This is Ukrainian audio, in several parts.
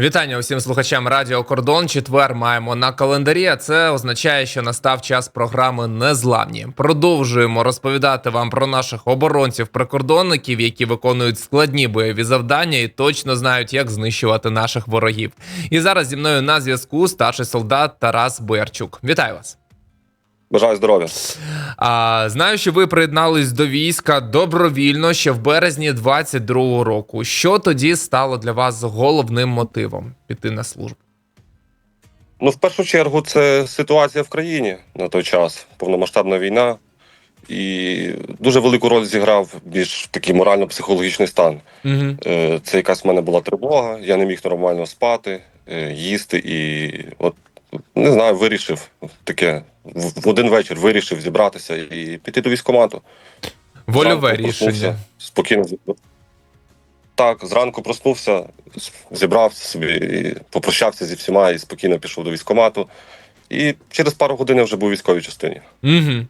Вітання усім слухачам Радіо Кордон. Четвер маємо на календарі. а Це означає, що настав час програми Незламні. Продовжуємо розповідати вам про наших оборонців-прикордонників, які виконують складні бойові завдання і точно знають, як знищувати наших ворогів. І зараз зі мною на зв'язку старший солдат Тарас Боярчук. Вітаю вас. Бажаю здоров'я. А, знаю, що ви приєднались до війська добровільно ще в березні 22-го року. Що тоді стало для вас головним мотивом піти на службу? Ну, в першу чергу, це ситуація в країні на той час, повномасштабна війна, і дуже велику роль зіграв більш такий морально-психологічний стан. Угу. Це якась в мене була тривога, я не міг нормально спати, е, їсти, і от не знаю, вирішив таке в один вечір вирішив зібратися і піти до військкомату. Вольове Зранку рішення. Спокійно. Так, зранку проснувся, зібрався собі, і попрощався зі всіма і спокійно пішов до військкомату. І через пару годин я вже був у військовій частині. Угу.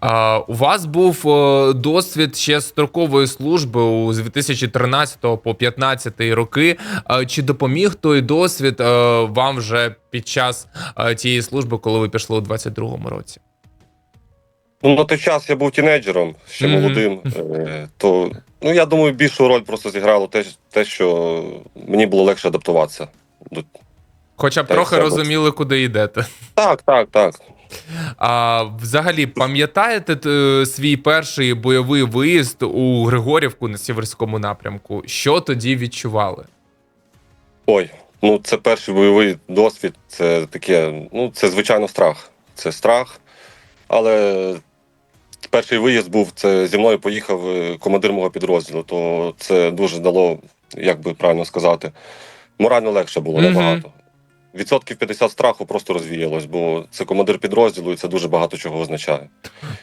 А, у вас був е, досвід ще строкової служби у- з 2013 по 2015 роки. А, чи допоміг той досвід е, вам вже під час е, тієї служби, коли ви пішли у 22-му році? Ну, на той час я був тінейджером, ще Мгм. молодим. Е, то ну я думаю, більшу роль просто зіграло те, те, що мені було легше адаптуватися. До... Хоча б Так, трохи розуміли, куди йдете. Так, так, так. А взагалі, пам'ятаєте е, свій перший бойовий виїзд у Григорівку на Сіверському напрямку? Що тоді відчували? Ой, ну це перший бойовий досвід. Це таке, ну це звичайно страх. Це страх. Але перший виїзд був це зі мною поїхав е, командир мого підрозділу. То це дуже дало, як би правильно сказати, морально легше було набагато. Відсотків 50 страху просто розвіялось, бо це командир підрозділу, і це дуже багато чого означає.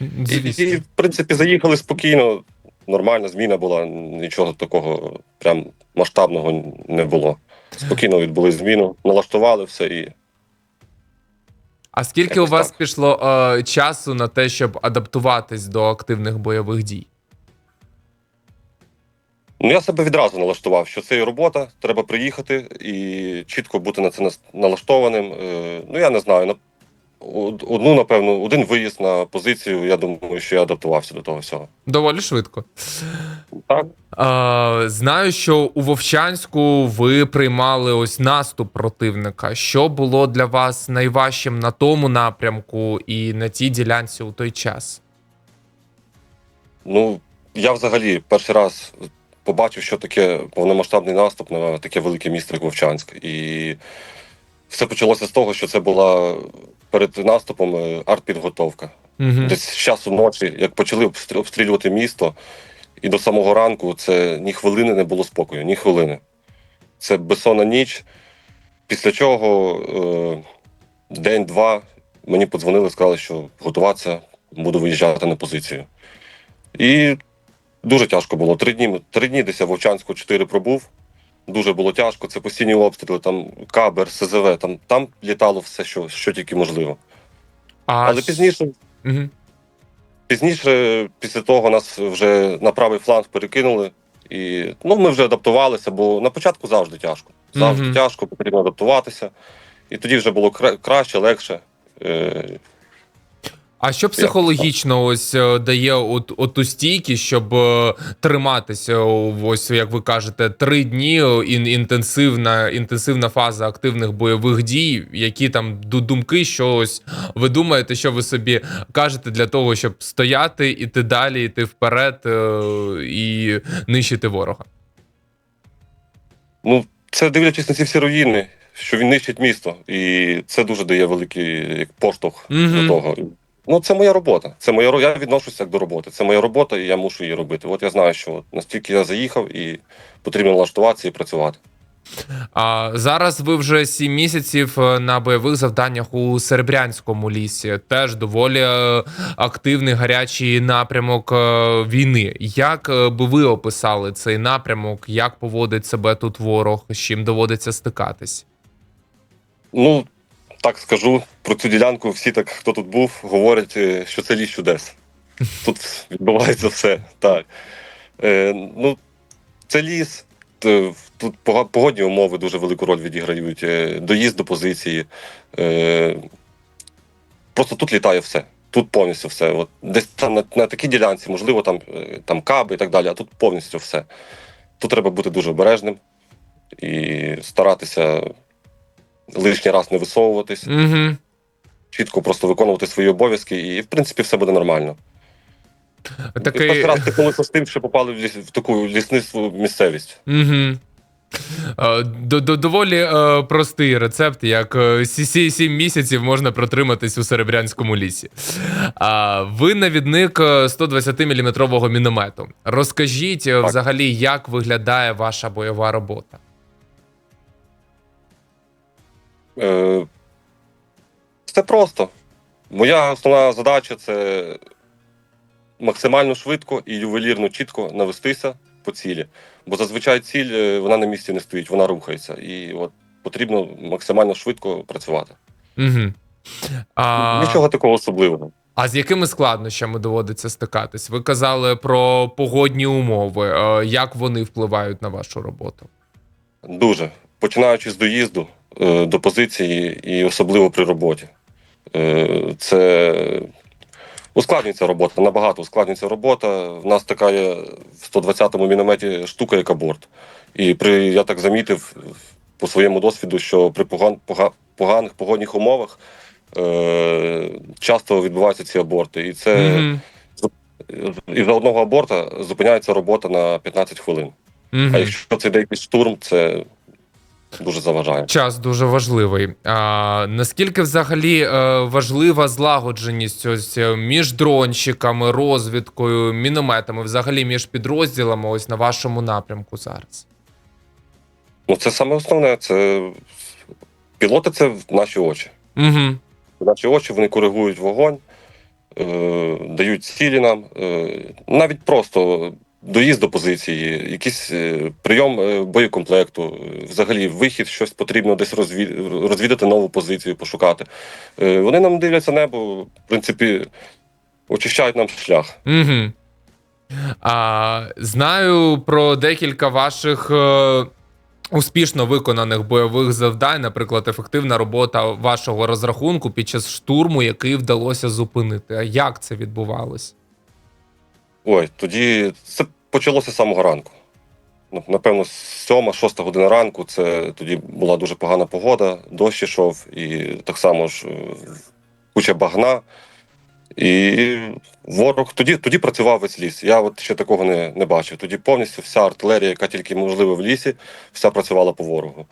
І, і, в принципі, заїхали спокійно, нормальна зміна була, нічого такого прям масштабного не було. Спокійно відбули зміну, налаштували все і А скільки у вас так. пішло е, часу на те, щоб адаптуватись до активних бойових дій? Ну я себе відразу налаштував, що це і робота, треба приїхати і чітко бути на це налаштованим. Е, ну я не знаю, на одну, напевно, один виїзд на позицію. Я думаю, що я адаптувався до того всього. Доволі швидко. Так. Е, знаю, що у Вовчанську ви приймали ось наступ противника. Що було для вас найважчим на тому напрямку і на тій ділянці у той час? Ну, я взагалі перший раз побачив, що таке повномасштабний наступ на таке велике місто, як Вовчанськ. І все почалося з того, що це була перед наступом е, артпідготовка. Угу. Десь з часу ночі, як почали обстрілювати місто, і до самого ранку це ні хвилини не було спокою, ні хвилини. Це безсонна ніч. Після чого е, день-два мені подзвонили, сказали, що готуватися, буду виїжджати на позицію. І дуже тяжко було. Три дні, три дні десь я в Вовчанську чотири пробув. Дуже було тяжко. Це постійні обстріли, там кабер, СЗВ, там, там літало все, що, що тільки можливо. А Але пізніше Мгм. Пізніше, після того, нас вже на правий фланг перекинули, і ну, ми вже адаптувалися, бо на початку завжди тяжко. Завжди Мгм. тяжко, потрібно адаптуватися. І тоді вже було кра- краще, легше. Е, А що психологічно ось е, дає от, от ту стійкість, щоб е, триматися, ось як ви кажете, три дні ін, інтенсивна, інтенсивна фаза активних бойових дій, які там думки, що ось ви думаєте, що ви собі кажете для того, щоб стояти, іти далі, іти вперед е, і нищити ворога? ну, це дивлячись на ці всі руїни, що він нищить місто. І це дуже дає великий поштовх Мгм. до того. Ну, це моя робота. Це моя Я відношуся як до роботи. Це моя робота, і я мушу її робити. От я знаю, що от настільки я заїхав, і потрібно налаштуватися і працювати. А зараз ви вже сім місяців е, на бойових завданнях у Серебрянському лісі. Теж доволі е, активний гарячий напрямок е, війни. Як би ви описали цей напрямок? Як поводить себе тут ворог? З чим доводиться стикатись? Ну, так скажу про цю ділянку. Всі так, хто тут був, говорять, е, що це ліс чудес. Тут відбувається все. Так. Е, ну, це ліс, тут погодні умови дуже велику роль відіграють. е, Доїзд до позиції. е, Просто тут літає все. Тут повністю все. От десь там на, на такій ділянці, можливо, там, е, там каби і так далі, а тут повністю все. Тут треба бути дуже обережним і старатися лишній раз не висовуватись, Угу. чітко просто виконувати свої обов'язки, і в принципі все буде нормально. Такий... Перший раз стикнулися з тим, що попали в, ліс, в таку лісництву місцевість. Угу. До, до, доволі е, простий рецепт, як е, сі- сі- сім місяців можна протриматись у Серебрянському лісі. А, ви навідник 120-мм міномету. Розкажіть е, Так. взагалі, як виглядає ваша бойова робота. Е, Все просто. Моя основна задача це максимально швидко і ювелірно чітко навестися по цілі. Бо зазвичай ціль е, вона на місці не стоїть, вона рухається. І от потрібно максимально швидко працювати. Угу. А, Нічого такого особливого. а з якими складнощами доводиться стикатись? Ви казали про погодні умови. Е, як вони впливають на вашу роботу? Дуже. Починаючи з доїзду до позиції і особливо при роботі. Е, це ускладнюється робота, набагато ускладнюється робота. В нас така є в 120-му мінометі штука, як аборт. І при, я так замітив по своєму досвіду, що при поган, пога, поганих погодних умовах е, часто відбуваються ці аборти. І це Мгм. і за одного аборта зупиняється робота на 15 хвилин. Мгм. А якщо це йде якийсь штурм, це дуже заважає. Час дуже важливий. А, наскільки взагалі е, важлива злагодженість ось е, між дронщиками, розвідкою, мінометами, взагалі між підрозділами, ось на вашому напрямку зараз? Ну, це саме основне. Це пілоти це в наші очі. Угу. Наші очі вони коригують вогонь, е, дають цілі нам. Навіть просто доїзд до позиції, якийсь е, прийом е, боєкомплекту, взагалі вихід, щось потрібно десь розвід, розвідати нову позицію, пошукати. Е, вони нам дивляться небо, в принципі, очищають нам шлях. Угу. А, знаю про декілька ваших успішно виконаних бойових завдань, наприклад, ефективна робота вашого розрахунку під час штурму, який вдалося зупинити. А як це відбувалось? Ой, тоді це почалося з самого ранку. Ну, Напевно, сьома, шоста година ранку. Це тоді була дуже погана погода, дощ ішов, і так само ж е, куча багна. І ворог тоді, тоді працював весь ліс. Я от ще такого не, не бачив. Тоді повністю вся артилерія, яка тільки можлива в лісі, вся працювала по ворогу.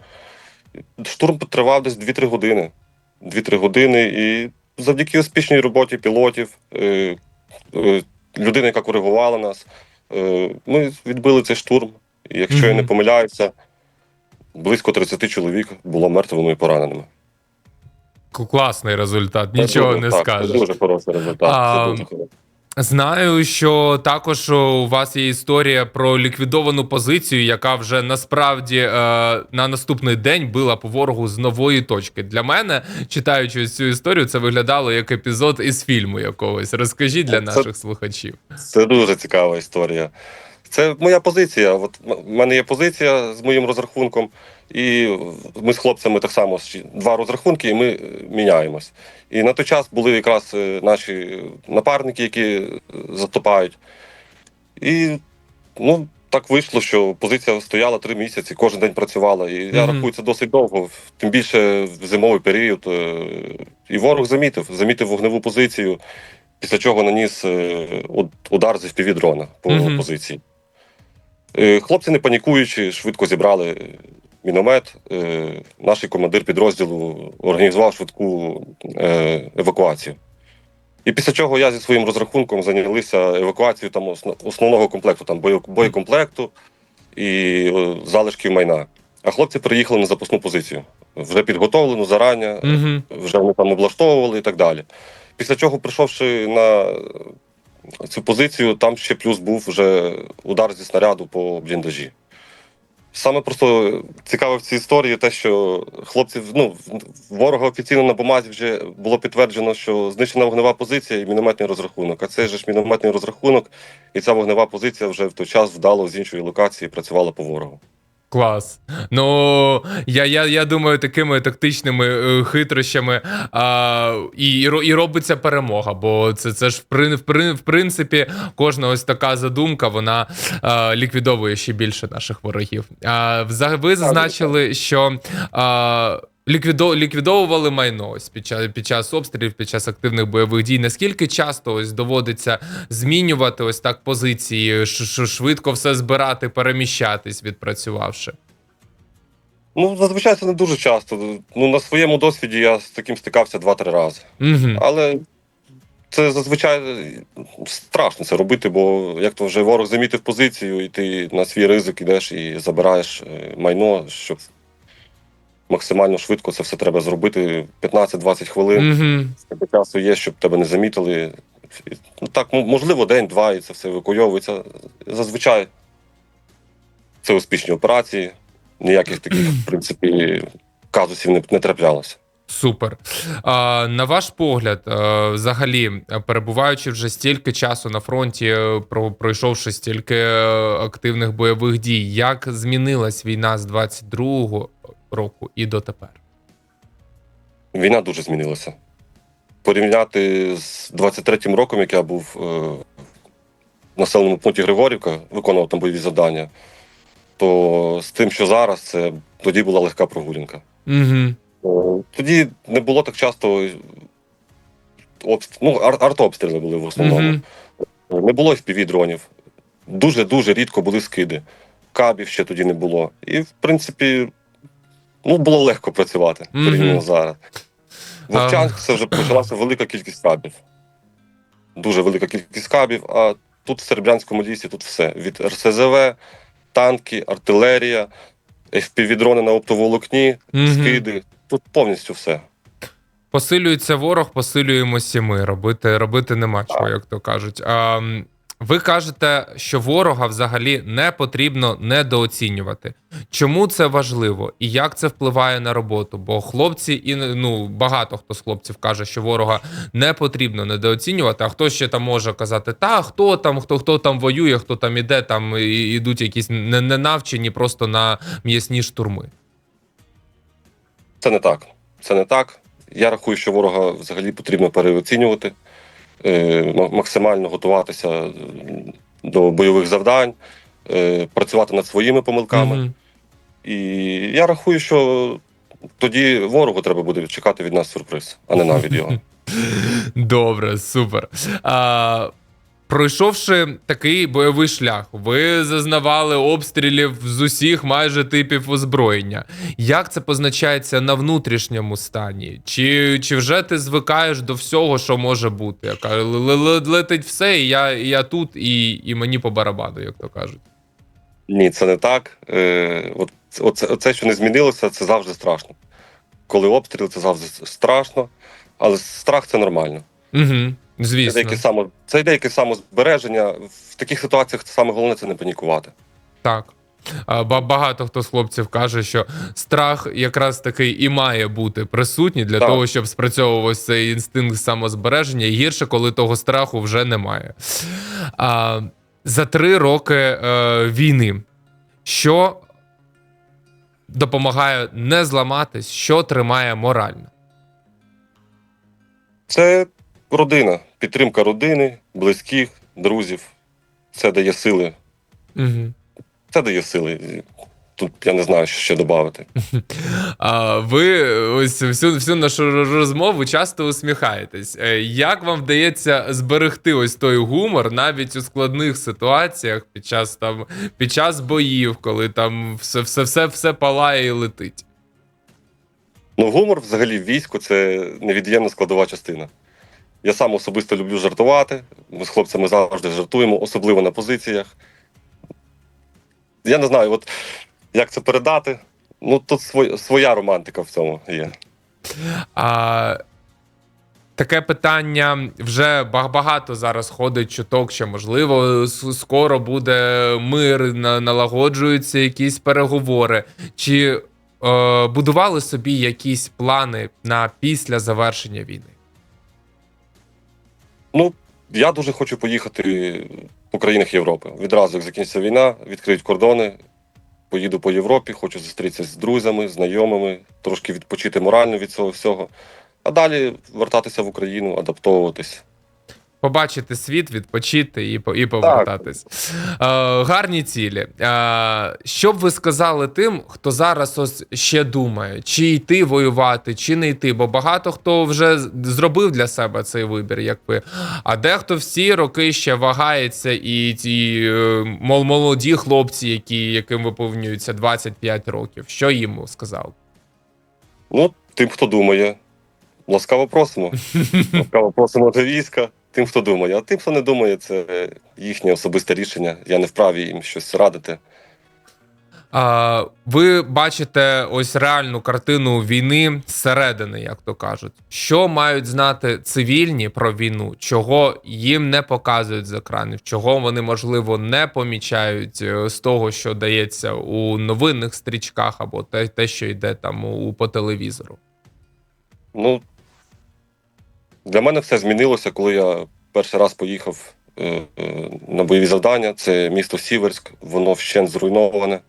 Штурм тривав десь 2-3 години. 2-3 години, і завдяки успішній роботі пілотів, е, е, людини, яка коригувала нас, ми відбили цей штурм. І якщо я не помиляюся, близько 30 чоловік було мертвими і пораненими. Класний результат, Це нічого дуже- не так, скажеш. Це дуже хороший результат. А, це дуже хороший. Знаю, що також у вас є історія про ліквідовану позицію, яка вже насправді е, на наступний день била по ворогу з нової точки. Для мене, читаючи цю історію, це виглядало як епізод із фільму якогось. Розкажіть для Це- наших слухачів. Це дуже цікава історія. Це моя позиція. От в мене є позиція з моїм розрахунком, і ми з хлопцями так само два розрахунки, і ми е, міняємось. І на той час були якраз е, наші напарники, які е, заступають. І ну, так вийшло, що позиція стояла три місяці, кожен день працювала. І я Мгм. рахую, це досить довго, тим більше в зимовий період. І ворог замітив, замітив вогневу позицію, після чого наніс удар з FPV-дрона по Мгм. позиції. Е, Хлопці, не панікуючи, швидко зібрали міномет. Е, Наш командир підрозділу організував швидку е, евакуацію. І після чого я зі своїм розрахунком зайнялися евакуацією там основного комплекту, там боєкомплекту і е, залишків майна. А хлопці приїхали на запасну позицію, вже підготовлену зарані, Угу. вже вони там облаштовували і так далі. Після чого, прийшовши на цю позицію, там ще плюс був вже удар зі снаряду по бліндажі. Саме просто цікаве в цій історії те, що хлопців ну, ворога офіційно на бумазі вже було підтверджено, що знищена вогнева позиція і мінометний розрахунок. А цей ж мінометний розрахунок, і ця вогнева позиція вже в той час вдало з іншої локації працювала по ворогу. Клас. Ну я, я, я думаю, такими тактичними е, хитрощами а, і, і робиться перемога. Бо це, це ж в, в, в принципі кожна ось така задумка, вона а, ліквідовує ще більше наших ворогів. А, ви зазначили, що. А, Ліквідо, ліквідовували майно ось під час під час обстрілів, під час активних бойових дій. Наскільки часто ось доводиться змінювати ось так позиції, швидко все збирати, переміщатись, відпрацювавши? Ну, зазвичай це не дуже часто. Ну, на своєму досвіді я з таким стикався два-три рази. Угу. Але це зазвичай страшно це робити, бо як то вже ворог замітив позицію, і ти на свій ризик йдеш і забираєш е, майно, щоб максимально швидко це все треба зробити. 15-20 хвилин. Угу. Часу є, щоб тебе не замітили. Ну так, можливо, день-два, і це все евакуйовується. Зазвичай це успішні операції. Ніяких таких, в принципі, казусів не, не траплялося. Супер. А, на ваш погляд, а, взагалі, е, перебуваючи вже стільки часу на фронті, е, про- пройшовши стільки активних бойових дій, як змінилась війна з 22-го року і дотепер? Війна дуже змінилася. Порівняти з 23-м роком, як я був е, в населеному пункті Григорівка, виконував там бойові завдання, то з тим, що зараз, це тоді була легка прогулянка. Угу. Тоді не було так часто обст... ну, ар- артобстріли були в основному. Угу. Не було fpv дронів. Дуже-дуже рідко були скиди. Кабів ще тоді не було. І, в принципі, ну, було легко працювати Мгм. порівняно зараз. В Ага. Це вже почалася велика кількість кабів. Дуже велика кількість кабів, а тут в Серебрянському лісі тут все. Від РСЗВ, танки, артилерія, FPV-дрони на оптоволокні, Мгм. скиди. Тут повністю все. Посилюється ворог, посилюємося ми. Робити, робити нема чого, як то кажуть. А, ви кажете, що ворога взагалі не потрібно недооцінювати. Чому це важливо і як це впливає на роботу? Бо хлопці і ну багато хто з хлопців каже, що ворога не потрібно недооцінювати. А хто ще там може казати, та хто там, хто хто там воює, хто там іде, там і- ідуть якісь не- ненавчені просто на м'ясні штурми. Це не так. Це не так. Я рахую, що ворога взагалі потрібно переоцінювати, максимально готуватися е, до бойових завдань, е, працювати над своїми помилками. І я рахую, що тоді ворогу треба буде чекати від нас сюрприз, а не навіть його. Добре, супер. А, пройшовши такий бойовий шлях, ви зазнавали обстрілів з усіх майже типів озброєння. Як це позначається на внутрішньому стані? Чи, чи вже ти звикаєш до всього, що може бути? Яка летить все, і я, я тут, і, і мені по барабану, як то кажуть. Ні, це не так. Е, от, оце, оце, що не змінилося, це завжди страшно. Коли обстріл, це завжди страшно, але страх це нормально. Угу, Це звісно. деяке само, це деяке самозбереження. В таких ситуаціях саме головне це не панікувати. Так. Багато хто з хлопців каже, що страх якраз такий і має бути присутній для Так. того, щоб спрацьовував цей інстинкт самозбереження, гірше, коли того страху вже немає. А, за три роки е, війни, що допомагає не зламатись, що тримає морально? Це родина, підтримка родини, близьких, друзів. Це дає сили. Угу. Це дає сили. Тут я не знаю, що ще додати. А ви ось всю, всю нашу розмову часто усміхаєтесь. Е, Як вам вдається зберегти ось той гумор навіть у складних ситуаціях під час там під час боїв, коли там все все, все, все палає і летить? Ну, гумор взагалі в війську це невід'ємна складова частина. Я сам особисто люблю жартувати. Ми з хлопцями завжди жартуємо, особливо на позиціях. Я не знаю, от як це передати. Ну, тут своя, романтика в цьому є. А, таке питання вже багато зараз ходить чуток, що можливо скоро буде мир, налагоджуються якісь переговори. Чи е, будували собі якісь плани на після завершення війни? Ну, я дуже хочу поїхати по країнах Європи. Відразу, як закінчиться війна, відкриють кордони. поїду по Європі, хочу зустрітися з друзями, знайомими, трошки відпочити морально від цього всього. А далі вертатися в Україну, адаптовуватись. Побачити світ, відпочити і, і повертатись. Е, гарні цілі. Е, що б ви сказали тим, хто зараз ось ще думає, чи йти воювати, чи не йти? Бо багато хто вже зробив для себе цей вибір, як ви. А дехто всі роки ще вагається, і ті е, мол- молоді хлопці, які, яким виповнюється 25 років. Що їм сказав? Ну, тим, хто думає, ласкаво просимо. ласкаво просимо до війська. Тим, хто думає. А тим, хто не думає, це їхнє особисте рішення. Я не вправі їм щось радити. А, ви бачите ось реальну картину війни зсередини, як то кажуть. Що мають знати цивільні про війну, чого їм не показують з екранів, чого вони можливо не помічають е, з того, що дається у новинних стрічках, або те, те що йде там у по телевізору. Ну, для мене все змінилося, коли я перший раз поїхав е, е, на бойові завдання. Це місто Сіверськ, воно вщент зруйноване.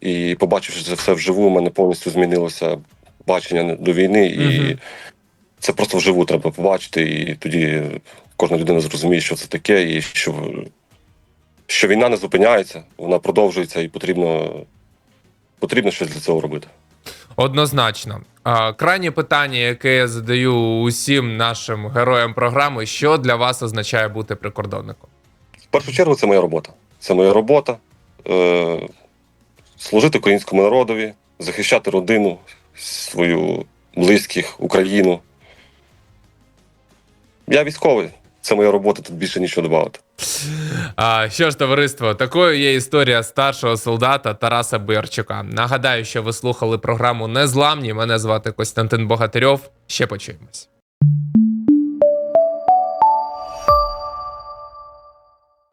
І побачивши це все вживу, у мене повністю змінилося бачення до війни. І Мгм. це просто вживу треба побачити. І тоді кожна людина зрозуміє, що це таке, і що, що війна не зупиняється, вона продовжується, і потрібно, потрібно щось для цього робити. Однозначно. Крайнє питання, яке я задаю усім нашим героям програми: що для вас означає бути прикордонником? В першу чергу це моя робота. Це моя робота е, служити українському народові, захищати родину, свою близьких, Україну. Я військовий. Це моя робота, тут більше нічого додати. А, що ж, товариство, такою є історія старшого солдата Тараса Боярчука. Нагадаю, що ви слухали програму Незламні. Мене звати Костянтин Богатирьов. Ще почуємось.